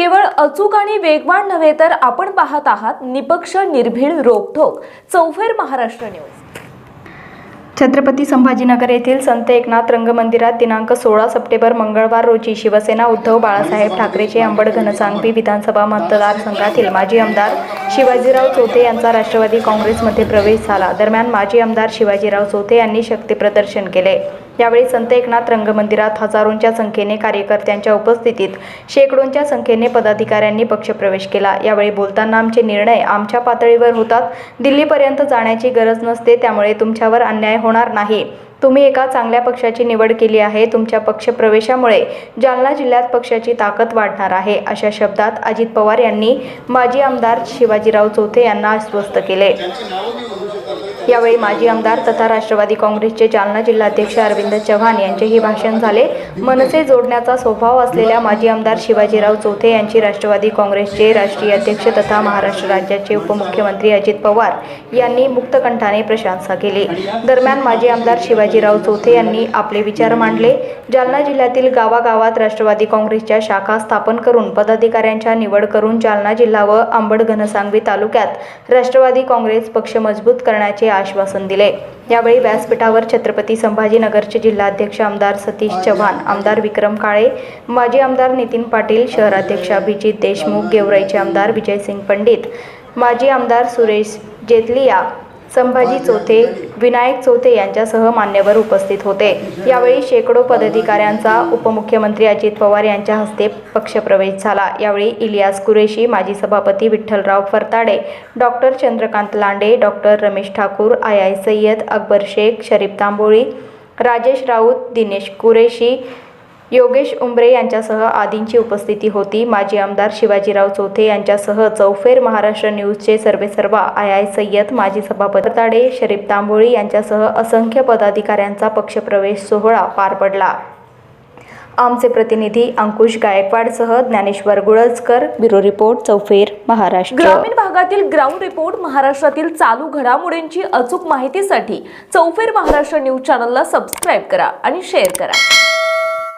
केवळ अचूक आणि वेगवान नव्हे तर आपण पाहत आहात निपक्ष निर्भीड रोखोक चौफेर महाराष्ट्र न्यूज. छत्रपती संभाजीनगर येथील संत एकनाथ रंगमंदिरात दिनांक सोळा सप्टेंबर मंगळवार रोजी शिवसेना उद्धव बाळासाहेब ठाकरेचे अंबड घनसांगवी विधानसभा मतदारसंघातील माजी आमदार शिवाजीराव चोथे यांचा राष्ट्रवादी काँग्रेसमध्ये प्रवेश झाला. दरम्यान माजी आमदार शिवाजीराव चोथे यांनी शक्तीप्रदर्शन केले. यावेळी संत एकनाथ रंगमंदिरात हजारोंच्या संख्येने कार्यकर्त्यांच्या उपस्थितीत शेकडोंच्या संख्येने पदाधिकाऱ्यांनी पक्षप्रवेश केला. यावेळी बोलताना आमचे निर्णय आमच्या पातळीवर होतात. दिल्लीपर्यंत जाण्याची गरज नसते त्यामुळे तुमच्यावर अन्याय होणार नाही. तुम्ही एका चांगल्या पक्षाची निवड केली आहे. तुमच्या पक्षप्रवेशामुळे जालना जिल्ह्यात पक्षाची ताकद वाढणार आहे अशा शब्दात अजित पवार यांनी माजी आमदार शिवाजीराव चोथे यांना आश्वस्त केले. यावेळी माजी आमदार तथा राष्ट्रवादी काँग्रेसचे जालना जिल्हाध्यक्ष अरविंद चव्हाण यांचेही भाषण झाले. मनसे जोडण्याचा स्वभाव असलेल्या माजी आमदार शिवाजीराव चौथे यांची राष्ट्रवादी काँग्रेसचे राष्ट्रीय अध्यक्ष तथा महाराष्ट्र राज्याचे उपमुख्यमंत्री अजित पवार यांनी मुक्तकंठाने प्रशंसा केली. दरम्यान माजी आमदार शिवाजीराव चौथे यांनी आपले विचार मांडले. जालना जिल्ह्यातील गावागावात राष्ट्रवादी काँग्रेसच्या शाखा स्थापन करून पदाधिकाऱ्यांच्या निवड करून जालना जिल्हा व अंबड घनसांगवी तालुक्यात राष्ट्रवादी काँग्रेस पक्ष मजबूत करण्याचे आश्वासन दिले. यावेळी व्यासपीठावर छत्रपती संभाजीनगरचे जिल्हाध्यक्ष आमदार सतीश चव्हाण आमदार विक्रम काळे माजी आमदार नितीन पाटील शहराध्यक्ष अभिजित देशमुख गेवराईचे आमदार विजयसिंग पंडित माजी आमदार सुरेश जेतलिया संभाजी चौथे विनायक चौथे यांच्यासह मान्यवर उपस्थित होते. यावेळी शेकडो पदाधिकाऱ्यांचा उपमुख्यमंत्री अजित पवार यांच्या हस्ते पक्षप्रवेश झाला. यावेळी इलियास कुरेशी माजी सभापती Vitthalrao Phartade doctor Chandrakant Lande doctor Ramesh Thakur I I Sayyad Akbar Shaikh Sharif Tamboli Rajesh Raut Dinesh Qureshi Yogesh Umbare यांच्यासह आदींची उपस्थिती होती. माजी आमदार शिवाजीराव चौथे यांच्यासह चौफेर महाराष्ट्र न्यूजचे सर्वेसर्वा आय आय सय्यद माजी सभापती ताडे शरीफ तांबोळी यांच्यासह असंख्य पदाधिकाऱ्यांचा पक्षप्रवेश सोहळा पार पडला. आमचे प्रतिनिधी अंकुश गायकवाडसह ज्ञानेश्वर गुळजकर ब्युरो रिपोर्ट चौफेर महाराष्ट्र. ग्रामीण भागातील ग्राउंड रिपोर्ट महाराष्ट्रातील चालू घडामोडींची अचूक माहितीसाठी चौफेर महाराष्ट्र न्यूज चॅनलला सबस्क्राईब करा आणि शेअर करा.